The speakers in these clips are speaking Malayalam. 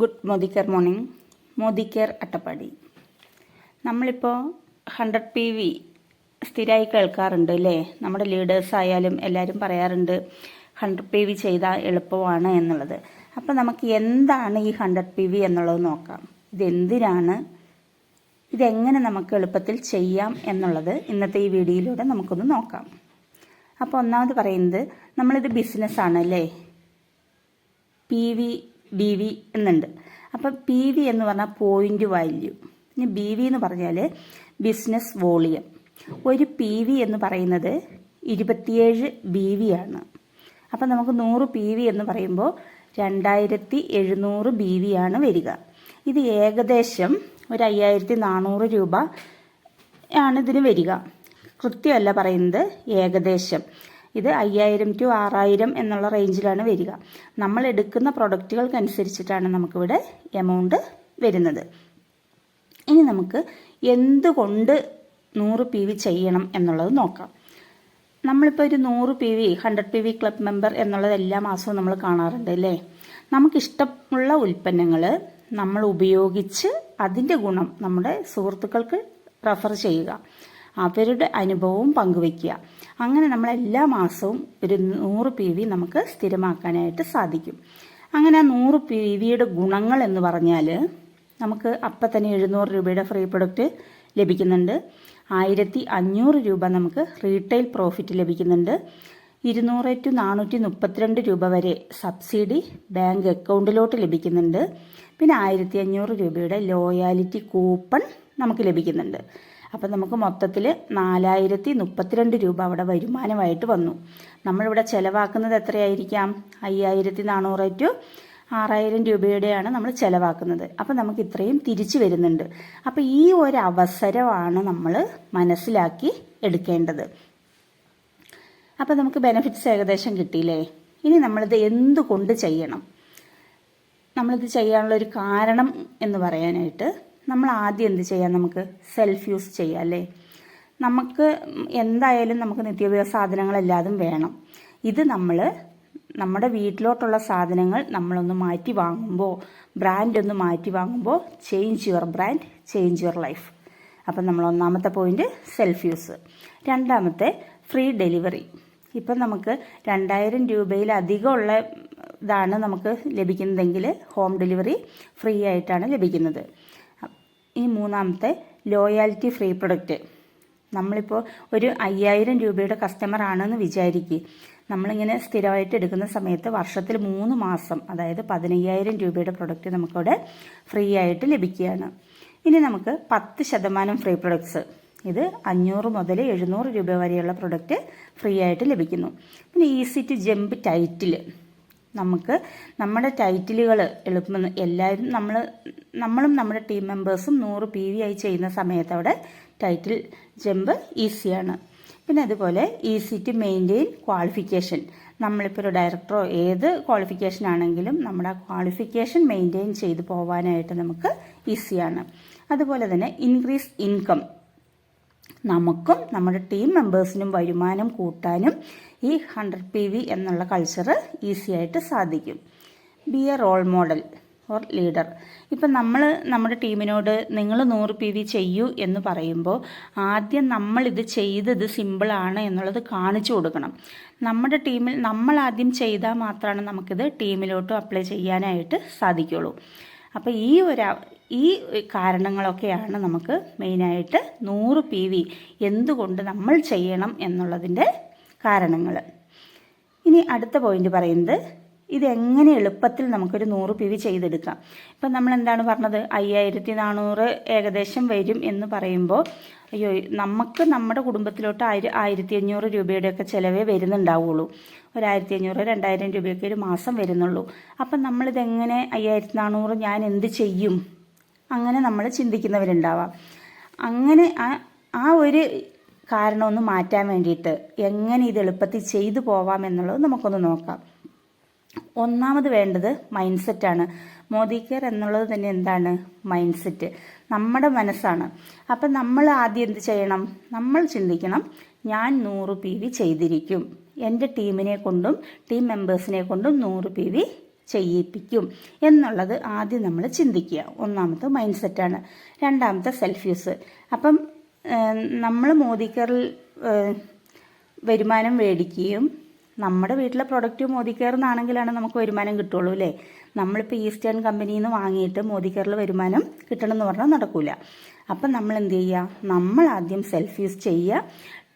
Good Modicare morning. Modicare Attappadi. നമ്മളിപ്പോൾ ഹൺഡ്രഡ് പി വി സ്ഥിരമായി കേൾക്കാറുണ്ട് അല്ലേ? നമ്മുടെ ലീഡേഴ്സ് ആയാലും എല്ലാവരും പറയാറുണ്ട് ഹൺഡ്രഡ് പി വി ചെയ്താൽ എളുപ്പമാണ് എന്നുള്ളത്. അപ്പോൾ നമുക്ക് എന്താണ് ഈ ഹൺഡ്രഡ് പി വി എന്നുള്ളത് നോക്കാം. ഇതെന്തിനാണ്? ഇതെങ്ങനെ നമുക്ക് എളുപ്പത്തിൽ ചെയ്യാം എന്നുള്ളത് ഇന്നത്തെ ഈ വീഡിയോയിലൂടെ നമുക്കൊന്ന് നോക്കാം. അപ്പോൾ ഒന്നാമത് പറയുന്നത് നമ്മളിത് ബിസിനസ്സാണ് അല്ലേ? പി വി ബി വി എന്നുണ്ട്. അപ്പം പി വി എന്ന് പറഞ്ഞാൽ പോയിന്റ് വാല്യൂ ഇനി ബി വി എന്ന് പറഞ്ഞാൽ ബിസിനസ് വോളിയം ഒരു പി വി എന്ന് പറയുന്നത് ഇരുപത്തിയേഴ് ബി വി ആണ്. അപ്പം നമുക്ക് നൂറ് പി വി എന്ന് പറയുമ്പോൾ രണ്ടായിരത്തി എഴുന്നൂറ് ബി വി ആണ് വരിക. ഇത് ഏകദേശം ഒരു അയ്യായിരത്തി നാനൂറ് രൂപ ആണ് ഇതിന് വരിക. കൃത്യമല്ല പറയുന്നത് ഏകദേശം. ഇത് അയ്യായിരം ടു ആറായിരം എന്നുള്ള റേഞ്ചിലാണ് വരിക. നമ്മൾ എടുക്കുന്ന പ്രൊഡക്റ്റുകൾക്കനുസരിച്ചിട്ടാണ് നമുക്കിവിടെ എമൗണ്ട് വരുന്നത്. ഇനി നമുക്ക് എന്തുകൊണ്ട് നൂറ് പി വി ചെയ്യണം എന്നുള്ളത് നോക്കാം. നമ്മളിപ്പോൾ ഒരു നൂറ് P V hundred P V club member എന്നുള്ളത് എല്ലാ മാസവും നമ്മൾ കാണാറുണ്ട് അല്ലേ? നമുക്കിഷ്ടമുള്ള ഉൽപ്പന്നങ്ങൾ നമ്മൾ ഉപയോഗിച്ച് അതിന്റെ ഗുണം നമ്മുടെ സുഹൃത്തുക്കൾക്ക് റെഫർ ചെയ്യുക. അവരുടെ അനുഭവവും പങ്കുവയ്ക്കുക. അങ്ങനെ നമ്മൾ എല്ലാ മാസവും ഒരു നൂറ് പി വി നമുക്ക് സ്ഥിരമാക്കാനായിട്ട് സാധിക്കും. അങ്ങനെ ആ നൂറ് പി വിയുടെ ഗുണങ്ങൾ എന്ന് പറഞ്ഞാൽ നമുക്ക് അപ്പം തന്നെ എഴുന്നൂറ് രൂപയുടെ ഫ്രീ പ്രൊഡക്റ്റ് ലഭിക്കുന്നുണ്ട്. ആയിരത്തി അഞ്ഞൂറ് രൂപ നമുക്ക് റീറ്റെയിൽ പ്രോഫിറ്റ് ലഭിക്കുന്നുണ്ട്. ഇരുന്നൂറ് ടു നാനൂറ്റി മുപ്പത്തിരണ്ട് രൂപ വരെ സബ്സിഡി ബാങ്ക് അക്കൗണ്ടിലോട്ട് ലഭിക്കുന്നുണ്ട്. പിന്നെ ആയിരത്തി അഞ്ഞൂറ് രൂപയുടെ ലോയാലിറ്റി കൂപ്പൺ നമുക്ക് ലഭിക്കുന്നുണ്ട്. അപ്പം നമുക്ക് മൊത്തത്തിൽ നാലായിരത്തി മുപ്പത്തിരണ്ട് രൂപ അവിടെ വരുമാനമായിട്ട് വന്നു. നമ്മളിവിടെ ചിലവാക്കുന്നത് എത്രയായിരിക്കാം? അയ്യായിരത്തി നാനൂറ് ടു ആറായിരം രൂപയുടെയാണ് നമ്മൾ ചിലവാക്കുന്നത്. അപ്പം നമുക്ക് ഇത്രയും തിരിച്ചു വരുന്നുണ്ട്. അപ്പം ഈ ഒരു അവസരമാണ് നമ്മൾ മനസ്സിലാക്കി എടുക്കേണ്ടത്. അപ്പം നമുക്ക് ബെനിഫിറ്റ്സ് ഏകദേശം കിട്ടിയില്ലേ? ഇനി നമ്മളിത് എന്തുകൊണ്ട് ചെയ്യണം? നമ്മളിത് ചെയ്യാനുള്ള ഒരു കാരണം എന്ന് പറയാനായിട്ട് നമ്മൾ ആദ്യം എന്ത് ചെയ്യാം? നമുക്ക് സെൽഫ് യൂസ് ചെയ്യാം അല്ലേ? നമുക്ക് എന്തായാലും നമുക്ക് നിത്യോപയോഗ സാധനങ്ങളെല്ലാതും വേണം. ഇത് നമ്മൾ നമ്മുടെ വീട്ടിലോട്ടുള്ള സാധനങ്ങൾ നമ്മളൊന്ന് മാറ്റി വാങ്ങുമ്പോൾ ബ്രാൻഡ് ഒന്ന് മാറ്റി വാങ്ങുമ്പോൾ change your brand change your life അപ്പം നമ്മൾ ഒന്നാമത്തെ പോയിന്റ് സെൽഫ് യൂസ് രണ്ടാമത്തെ ഫ്രീ ഡെലിവറി ഇപ്പം നമുക്ക് രണ്ടായിരം രൂപയിലധികമുള്ള ഇതാണ് നമുക്ക് ലഭിക്കുന്നതെങ്കിൽ ഹോം ഡെലിവറി ഫ്രീ ആയിട്ടാണ് ലഭിക്കുന്നത്. ഈ മൂന്നാമത്തെ ലോയാലിറ്റി ഫ്രീ പ്രൊഡക്റ്റ് നമ്മളിപ്പോൾ ഒരു അയ്യായിരം രൂപയുടെ കസ്റ്റമർ ആണെന്ന് വിചാരിക്കുക നമ്മളിങ്ങനെ സ്ഥിരമായിട്ട് എടുക്കുന്ന സമയത്ത് വർഷത്തിൽ മൂന്ന് മാസം അതായത് പതിനയ്യായിരം രൂപയുടെ പ്രൊഡക്റ്റ് നമുക്കവിടെ ഫ്രീ ആയിട്ട് ലഭിക്കുകയാണ്. ഇനി നമുക്ക് പത്ത് ശതമാനം ഫ്രീ പ്രൊഡക്ട്സ് ഇത് അഞ്ഞൂറ് മുതൽ എഴുന്നൂറ് രൂപ വരെയുള്ള പ്രൊഡക്റ്റ് ഫ്രീ ആയിട്ട് ലഭിക്കുന്നു. പിന്നെ ഈസി ടു ജമ്പ് ടൈറ്റിൽ നമുക്ക് നമ്മുടെ ടൈറ്റിലുകൾ എളുപ്പം എല്ലാവരും നമ്മൾ നമ്മളും നമ്മുടെ ടീം മെമ്പേഴ്സും നൂറ് പി വി ആയി ചെയ്യുന്ന സമയത്ത് അവിടെ ടൈറ്റിൽ ജമ്പ് ഈസിയാണ്. പിന്നെ അതുപോലെ ഈസി ടു മെയിന്റെയിൻ ക്വാളിഫിക്കേഷൻ നമ്മളിപ്പോൾ ഒരു ഡയറക്ടറോ ഏത് ക്വാളിഫിക്കേഷൻ ആണെങ്കിലും നമ്മുടെ ക്വാളിഫിക്കേഷൻ മെയിന്റെയിൻ ചെയ്ത് പോകാനായിട്ട് നമുക്ക് ഈസിയാണ്. അതുപോലെ തന്നെ ഇൻക്രീസ് ഇൻകം നമുക്കും നമ്മുടെ ടീം മെമ്പേഴ്സിനും വരുമാനം കൂട്ടാനും ഈ ഹൺഡ്രഡ് പി വി എന്നുള്ള കൾച്ചർ ഈസി ആയിട്ട് സാധിക്കും. Be a role model or leader. ഇപ്പം നമ്മൾ നമ്മുടെ ടീമിനോട് നിങ്ങൾ നൂറ് പി വി ചെയ്യൂ എന്ന് പറയുമ്പോൾ ആദ്യം നമ്മളിത് ചെയ്തത് സിമ്പിളാണ് എന്നുള്ളത് കാണിച്ചു കൊടുക്കണം. നമ്മുടെ ടീമിൽ നമ്മൾ ആദ്യം ചെയ്താൽ മാത്രമാണ് നമുക്കിത് ടീമിലോട്ട് അപ്ലൈ ചെയ്യാനായിട്ട് സാധിക്കുള്ളൂ. അപ്പോൾ ഈ ഒരു ഈ കാരണങ്ങളൊക്കെയാണ് നമുക്ക് മെയിനായിട്ട് നൂറ് പി വി എന്തുകൊണ്ട് നമ്മൾ ചെയ്യണം എന്നുള്ളതിന്റെ കാരണങ്ങൾ. ഇനി അടുത്ത പോയിന്റ് പറയുന്നത് ഇത് എങ്ങനെ എളുപ്പത്തിൽ നമുക്കൊരു നൂറ് പിവി ചെയ്തെടുക്കാം. ഇപ്പം നമ്മൾ എന്താണ് പറഞ്ഞത്? അയ്യായിരത്തി നാനൂറ് ഏകദേശം വരും എന്ന് പറയുമ്പോൾ അയ്യോ നമുക്ക് നമ്മുടെ കുടുംബത്തിലോട്ട് ആയിര ആയിരത്തി അഞ്ഞൂറ് രൂപയുടെയൊക്കെ ചിലവേ വരുന്നുണ്ടാവുള്ളൂ. ഒരു ആയിരത്തി അഞ്ഞൂറ് രണ്ടായിരം രൂപയൊക്കെ ഒരു മാസം വരുന്നുള്ളൂ. അപ്പം നമ്മളിതെങ്ങനെ അയ്യായിരത്തി നാനൂറ് ഞാൻ എന്ത് ചെയ്യും? അങ്ങനെ നമ്മൾ ചിന്തിക്കുന്നവരുണ്ടാവാം. അങ്ങനെ ആ ആ ഒരു കാരണം ഒന്ന് മാറ്റാൻ വേണ്ടിയിട്ട് എങ്ങനെ ഇത് എളുപ്പത്തിൽ ചെയ്തു പോവാം എന്നുള്ളത് നമുക്കൊന്ന് നോക്കാം. ഒന്നാമത് വേണ്ടത് മൈൻഡ് സെറ്റാണ് മോദി കെയർ എന്നുള്ളത് തന്നെ എന്താണ്? മൈൻഡ് സെറ്റ് നമ്മുടെ മനസ്സാണ്. അപ്പം നമ്മൾ ആദ്യം എന്ത് ചെയ്യണം? നമ്മൾ ചിന്തിക്കണം ഞാൻ നൂറ് പി വി ചെയ്തിരിക്കും. എന്റെ ടീമിനെ കൊണ്ടും ടീം മെമ്പേഴ്സിനെ കൊണ്ടും നൂറ് പി വി ചെയ്യിപ്പിക്കും എന്നുള്ളത് ആദ്യം നമ്മൾ ചിന്തിക്കുക. ഒന്നാമത്തെ മൈൻഡ് സെറ്റാണ് രണ്ടാമത്തെ സെൽഫ് യൂസ് അപ്പം നമ്മൾ മോദിക്കറിൽ വരുമാനം മേടിക്കുകയും നമ്മുടെ വീട്ടിലെ പ്രൊഡക്റ്റ് മോദിക്കറിൽ നിന്നാണെങ്കിലാണ് നമുക്ക് വരുമാനം കിട്ടുള്ളൂ അല്ലേ? നമ്മളിപ്പോൾ ഈസ്റ്റേൺ കമ്പനിയിൽ നിന്ന് വാങ്ങിയിട്ട് മോദിക്കറിൽ വരുമാനം കിട്ടണം എന്ന് പറഞ്ഞാൽ നടക്കില്ല അപ്പം നമ്മൾ എന്ത് ചെയ്യുക നമ്മൾ ആദ്യം സെൽഫ് യൂസ് ചെയ്യുക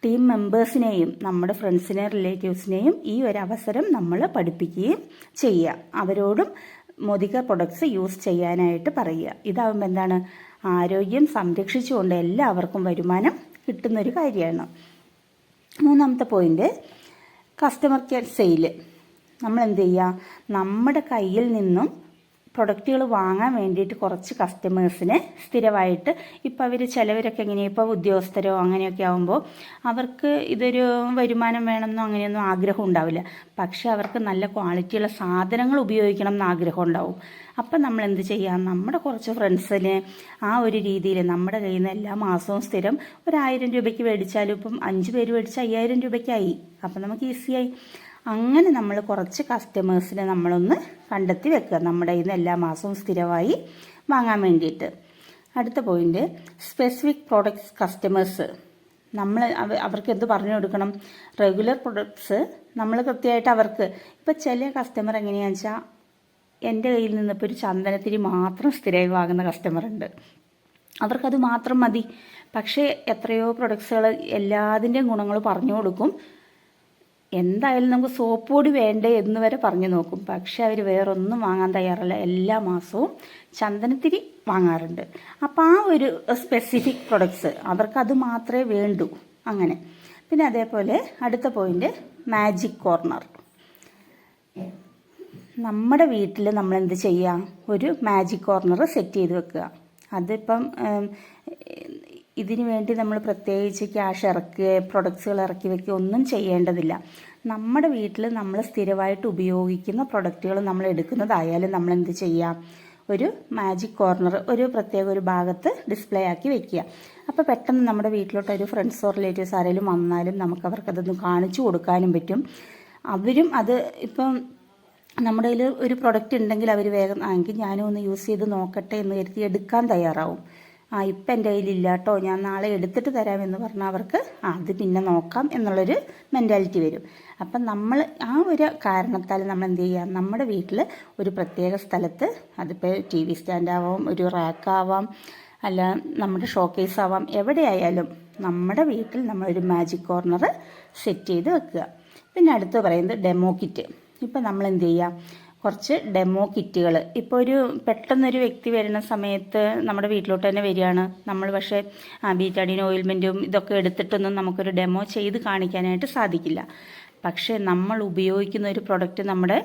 ടീം മെമ്പേഴ്സിനെയും നമ്മുടെ ഫ്രണ്ട്സിനെയും റിലേറ്റീവ്സിനെയും ഈ ഒരു അവസരം നമ്മൾ പഠിപ്പിക്കുകയും ചെയ്യുക അവരോടും മോദിക്കർ പ്രൊഡക്ട്സ് യൂസ് ചെയ്യാനായിട്ട് പറയുക. ഇതാകുമ്പോൾ എന്താണ്? ആരോഗ്യം സംരക്ഷിച്ചുകൊണ്ട് എല്ലാവർക്കും വരുമാനം കിട്ടുന്നൊരു കാര്യമാണ്. മൂന്നാമത്തെ പോയിന്റ് കസ്റ്റമർ കെയർ സെയിൽ നമ്മൾ എന്ത് ചെയ്യുക? നമ്മുടെ കയ്യിൽ നിന്നും പ്രൊഡക്റ്റുകൾ വാങ്ങാൻ വേണ്ടിയിട്ട് കുറച്ച് കസ്റ്റമേഴ്സിന് സ്ഥിരമായിട്ട് ഇപ്പോൾ അവർ ചിലവരൊക്കെ എങ്ങനെയാണ് ഇപ്പോൾ ഉദ്യോഗസ്ഥരോ അങ്ങനെയൊക്കെ ആകുമ്പോൾ അവർക്ക് ഇതൊരു വരുമാനം വേണമെന്നോ അങ്ങനെയൊന്നും ആഗ്രഹം ഉണ്ടാവില്ല. പക്ഷേ അവർക്ക് നല്ല ക്വാളിറ്റിയുള്ള സാധനങ്ങൾ ഉപയോഗിക്കണം എന്ന് ആഗ്രഹം ഉണ്ടാവും. അപ്പം നമ്മൾ എന്ത് ചെയ്യാം? നമ്മുടെ കുറച്ച് ഫ്രണ്ട്സിന് ആ ഒരു രീതിയിൽ നമ്മുടെ കയ്യിൽ നിന്ന് എല്ലാ മാസവും സ്ഥിരം ഒരു ആയിരം രൂപയ്ക്ക് മേടിച്ചാലും ഇപ്പം അഞ്ച് പേര് മേടിച്ച അയ്യായിരം രൂപയ്ക്കായി. അപ്പം നമുക്ക് ഈസിയായി അങ്ങനെ നമ്മൾ കുറച്ച് കസ്റ്റമേഴ്സിനെ നമ്മളൊന്ന് കണ്ടെത്തി വെക്കുക. നമ്മുടെ ഇന്ന് എല്ലാ മാസവും സ്ഥിരമായി വാങ്ങാൻ വേണ്ടിയിട്ട്. അടുത്ത പോയിന്റ് സ്പെസിഫിക് പ്രോഡക്ട്സ് കസ്റ്റമേഴ്സ് നമ്മൾ അവർക്ക് എന്ത് പറഞ്ഞു കൊടുക്കണം? റെഗുലർ പ്രൊഡക്ട്സ് നമ്മൾ കൃത്യമായിട്ട് അവർക്ക്. ഇപ്പം ചില കസ്റ്റമർ എങ്ങനെയാണെന്ന് വെച്ചാൽ എന്റെ കയ്യിൽ നിന്നിപ്പോൾ ഒരു ചന്ദനത്തിരി മാത്രം സ്ഥിരമായി വാങ്ങുന്ന കസ്റ്റമർ ഉണ്ട്. അവർക്കത് മാത്രം മതി. പക്ഷേ എത്രയോ പ്രൊഡക്ട്സുകൾ എല്ലാതിന്റെയും ഗുണങ്ങൾ പറഞ്ഞു കൊടുക്കും. എന്തായാലും നമുക്ക് സോപ്പ് പൊടി വേണ്ടേ എന്ന് വരെ പറഞ്ഞു നോക്കും. പക്ഷെ അവർ വേറൊന്നും വാങ്ങാൻ തയ്യാറല്ല. എല്ലാ മാസവും ചന്ദനത്തിരി വാങ്ങാറുണ്ട്. അപ്പോൾ ആ ഒരു സ്പെസിഫിക് പ്രൊഡക്ട്സ് അവർക്ക് അത് മാത്രമേ വേണ്ടൂ. അങ്ങനെ. പിന്നെ അതേപോലെ അടുത്ത പോയിന്റ് മാജിക് കോർണർ നമ്മുടെ വീട്ടിൽ നമ്മൾ എന്ത് ചെയ്യുക ഒരു മാജിക് കോർണർ സെറ്റ് ചെയ്ത് വെക്കുക. അതിപ്പം ഇതിനു വേണ്ടി നമ്മൾ പ്രത്യേകിച്ച് ക്യാഷ് ഇറക്കുക പ്രൊഡക്ട്സുകൾ ഇറക്കി വെക്കുക ഒന്നും ചെയ്യേണ്ടതില്ല. നമ്മുടെ വീട്ടിൽ നമ്മൾ സ്ഥിരമായിട്ട് ഉപയോഗിക്കുന്ന പ്രൊഡക്റ്റുകൾ നമ്മൾ എടുക്കുന്നതായാലും നമ്മൾ എന്ത് ചെയ്യാം ഒരു മാജിക് കോർണർ ഒരു പ്രത്യേക ഒരു ഭാഗത്ത് ഡിസ്പ്ലേ ആക്കി വെക്കുക. അപ്പോൾ പെട്ടെന്ന് നമ്മുടെ വീട്ടിലോട്ട് ഒരു ഫ്രണ്ട്സോ റിലേറ്റീവ്സ് ആരെങ്കിലും വന്നാലും നമുക്ക് അവർക്കതൊന്ന് കാണിച്ചു കൊടുക്കാനും പറ്റും. അവരും അത് ഇപ്പം നമ്മുടെ കയ്യിൽ ഒരു പ്രൊഡക്റ്റ് ഉണ്ടെങ്കിൽ അവർ വേഗം എങ്കിൽ ഞാനും ഒന്ന് യൂസ് ചെയ്ത് നോക്കട്ടെ എന്ന് കരുതി എടുക്കാൻ തയ്യാറാവും. ആ ഇപ്പം എന്റെ കയ്യിലില്ല കേട്ടോ ഞാൻ നാളെ എടുത്തിട്ട് തരാമെന്ന് പറഞ്ഞാൽ അവർക്ക് അത് പിന്നെ നോക്കാം എന്നുള്ളൊരു മെന്റാലിറ്റി വരും. അപ്പം നമ്മൾ ആ ഒരു കാരണത്താൽ നമ്മൾ എന്ത് ചെയ്യുക നമ്മുടെ വീട്ടിൽ ഒരു പ്രത്യേക സ്ഥലത്ത് അതിപ്പോൾ ടി വി സ്റ്റാൻഡാവാം ഒരു റാക്കാവാം അല്ല നമ്മുടെ ഷോക്കേസ് ആവാം എവിടെയായാലും നമ്മുടെ വീട്ടിൽ നമ്മളൊരു മാജിക് കോർണർ സെറ്റ് ചെയ്ത് വെക്കുക. പിന്നെ അടുത്ത് പറയുന്നത് ഡെമോ കിറ്റ് ഇപ്പം നമ്മൾ എന്ത് ചെയ്യുക കുറച്ച് ഡെമോ കിറ്റുകൾ ഇപ്പോൾ ഒരു പെട്ടെന്നൊരു വ്യക്തി വരുന്ന സമയത്ത് നമ്മുടെ വീട്ടിലോട്ട് തന്നെ വരികയാണ്. നമ്മൾ പക്ഷേ ബീറ്റാഡിൻ ഓയിൽമെന്റും ഇതൊക്കെ എടുത്തിട്ടൊന്നും നമുക്കൊരു ഡെമോ ചെയ്ത് കാണിക്കാനായിട്ട് സാധിക്കില്ല. പക്ഷേ നമ്മൾ ഉപയോഗിക്കുന്ന ഒരു പ്രൊഡക്റ്റ് നമ്മുടെ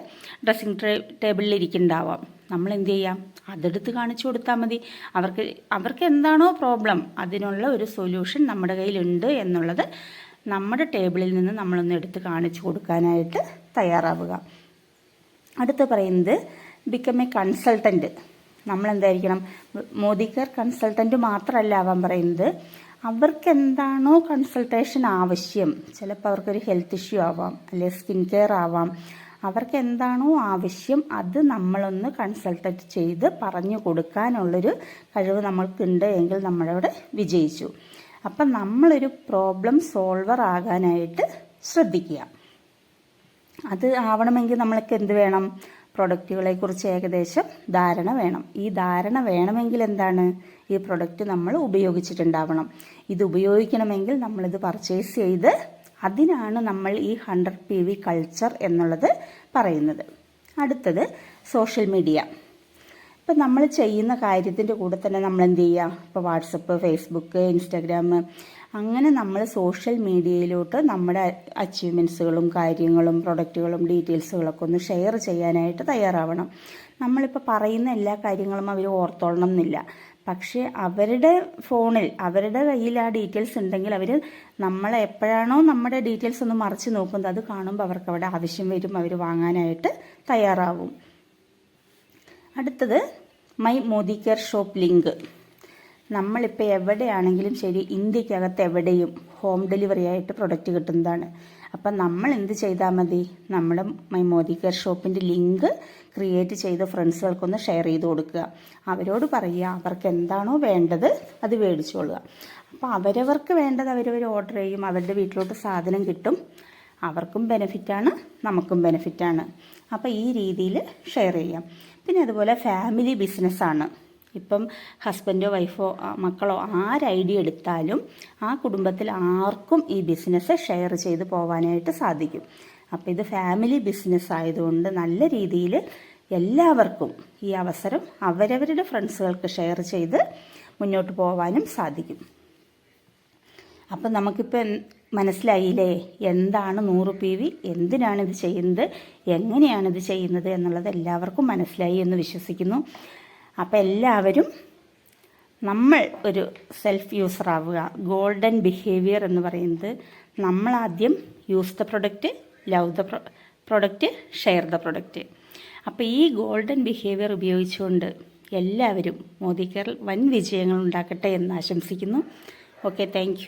ഡ്രസ്സിങ് ടേബിളിൽ ഇരിക്കുന്നുണ്ടാവാം നമ്മൾ എന്ത് ചെയ്യാം? അതെടുത്ത് കാണിച്ചു കൊടുത്താൽ മതി. അവർക്ക് അവർക്ക് എന്താണോ പ്രോബ്ലം അതിനുള്ള ഒരു സൊല്യൂഷൻ നമ്മുടെ കയ്യിലുണ്ട് എന്നുള്ളത് നമ്മുടെ ടേബിളിൽ നിന്ന് നമ്മളൊന്ന് എടുത്ത് കാണിച്ചു കൊടുക്കാനായിട്ട് തയ്യാറാവുക. അടുത്ത് പറയുന്നത് ബിക്കം എ കൺസൾട്ടന്റ് നമ്മളെന്തായിരിക്കണം? മോദിക്കർ കൺസൾട്ടന്റ് മാത്രമല്ല ആവാൻ പറയുന്നത്. അവർക്ക് എന്താണോ കൺസൾട്ടേഷൻ ആവശ്യം ചിലപ്പോൾ അവർക്കൊരു ഹെൽത്ത് ഇഷ്യൂ ആവാം അല്ലെങ്കിൽ സ്കിൻ കെയർ ആവാം. അവർക്ക് എന്താണോ ആവശ്യം അത് നമ്മളൊന്ന് കൺസൾട്ടന്റ് ചെയ്ത് പറഞ്ഞു കൊടുക്കാനുള്ളൊരു കഴിവ് നമ്മൾക്കുണ്ട് എങ്കിൽ നമ്മളവിടെ വിജയിച്ചു. അപ്പം നമ്മളൊരു പ്രോബ്ലം സോൾവർ ആകാനായിട്ട് ശ്രദ്ധിക്കുക. അത് ആവണമെങ്കിൽ നമ്മൾക്ക് എന്ത് വേണം? പ്രൊഡക്റ്റുകളെ കുറിച്ച് ഏകദേശം ധാരണ വേണം. ഈ ധാരണ വേണമെങ്കിൽ എന്താണ്? ഈ പ്രൊഡക്റ്റ് നമ്മൾ ഉപയോഗിച്ചിട്ടുണ്ടാവണം. ഇത് ഉപയോഗിക്കണമെങ്കിൽ നമ്മളിത് പർച്ചേസ് ചെയ്ത് അതിനാണ് നമ്മൾ ഈ ഹൺഡ്രഡ് പി വി കൾച്ചർ എന്നുള്ളത് പറയുന്നത്. അടുത്തത് സോഷ്യൽ മീഡിയ ഇപ്പം നമ്മൾ ചെയ്യുന്ന കാര്യത്തിന്റെ കൂടെ തന്നെ നമ്മൾ എന്ത് ചെയ്യുക? ഇപ്പോൾ വാട്സപ്പ് ഫേസ്ബുക്ക് ഇൻസ്റ്റാഗ്രാം അങ്ങനെ നമ്മൾ സോഷ്യൽ മീഡിയയിലോട്ട് നമ്മുടെ അച്ചീവ്മെന്റ്സുകളും കാര്യങ്ങളും പ്രൊഡക്റ്റുകളും ഡീറ്റെയിൽസുകളൊക്കെ ഒന്ന് ഷെയർ ചെയ്യാനായിട്ട് തയ്യാറാവണം. നമ്മളിപ്പോൾ പറയുന്ന എല്ലാ കാര്യങ്ങളും അവർ ഓർത്തോളണം എന്നില്ല. പക്ഷേ അവരുടെ ഫോണിൽ അവരുടെ കയ്യിൽ ആ ഡീറ്റെയിൽസ് ഉണ്ടെങ്കിൽ അവർ നമ്മൾ എപ്പോഴാണോ നമ്മുടെ ഡീറ്റെയിൽസ് ഒന്ന് മറിച്ച് നോക്കുന്നത് അത് കാണുമ്പോൾ അവർക്ക് അവിടെ ആവശ്യം വരും അവർ വാങ്ങാനായിട്ട് തയ്യാറാവും. അടുത്തത് my Modi care shop link നമ്മളിപ്പോൾ എവിടെയാണെങ്കിലും ശരി ഇന്ത്യക്കകത്ത് എവിടെയും ഹോം ഡെലിവറി ആയിട്ട് പ്രൊഡക്റ്റ് കിട്ടുന്നതാണ്. അപ്പം നമ്മൾ എന്ത് ചെയ്താൽ മതി? നമ്മുടെ മൈ മോദി കെയർ ഷോപ്പിന്റെ ലിങ്ക് ക്രിയേറ്റ് ചെയ്ത് ഫ്രണ്ട്സുകൾക്കൊന്ന് ഷെയർ ചെയ്ത് കൊടുക്കുക. അവരോട് പറയുക അവർക്ക് എന്താണോ വേണ്ടത് അത് മേടിച്ചോളുക. അപ്പോൾ അവരവർക്ക് വേണ്ടത് അവരവർ ഓർഡർ ചെയ്യും. അവരുടെ വീട്ടിലോട്ട് സാധനം കിട്ടും. അവർക്കും ബെനിഫിറ്റാണ് നമുക്കും ബെനിഫിറ്റാണ് അപ്പോൾ ഈ രീതിയിൽ ഷെയർ ചെയ്യാം. പിന്നെ അതുപോലെ ഫാമിലി ബിസിനസ്സാണ് ഇപ്പം ഹസ്ബൻഡോ വൈഫോ മക്കളോ ആര് എടുത്താലും ആ കുടുംബത്തിൽ ആർക്കും ഈ ബിസിനസ് ഷെയർ ചെയ്ത് പോകാനായിട്ട് സാധിക്കും. അപ്പോൾ ഇത് ഫാമിലി ബിസിനസ് ആയതുകൊണ്ട് നല്ല രീതിയിൽ എല്ലാവർക്കും ഈ അവസരം അവരവരുടെ ഫ്രണ്ട്സുകൾക്ക് ഷെയർ ചെയ്ത് മുന്നോട്ട് പോകാനും സാധിക്കും. അപ്പം നമുക്കിപ്പോൾ മനസ്സിലായില്ലേ? എന്താണ് നൂറ് പി വി? എന്തിനാണിത് ചെയ്യുന്നത്? എങ്ങനെയാണിത് ചെയ്യുന്നത് എന്നുള്ളത് എല്ലാവർക്കും മനസ്സിലായി എന്ന് വിശ്വസിക്കുന്നു. അപ്പം എല്ലാവരും നമ്മൾ ഒരു സെൽഫ് യൂസർ ആവുക. ഗോൾഡൻ ബിഹേവിയർ എന്ന് പറയുന്നത് നമ്മൾ ആദ്യം use the product love the product share the product അപ്പോൾ ഈ ഗോൾഡൻ ബിഹേവിയർ ഉപയോഗിച്ചുകൊണ്ട് എല്ലാവരും മോദി കേരൾ വൻ വിജയങ്ങൾ ഉണ്ടാക്കട്ടെ എന്ന് ആശംസിക്കുന്നു. Okay thank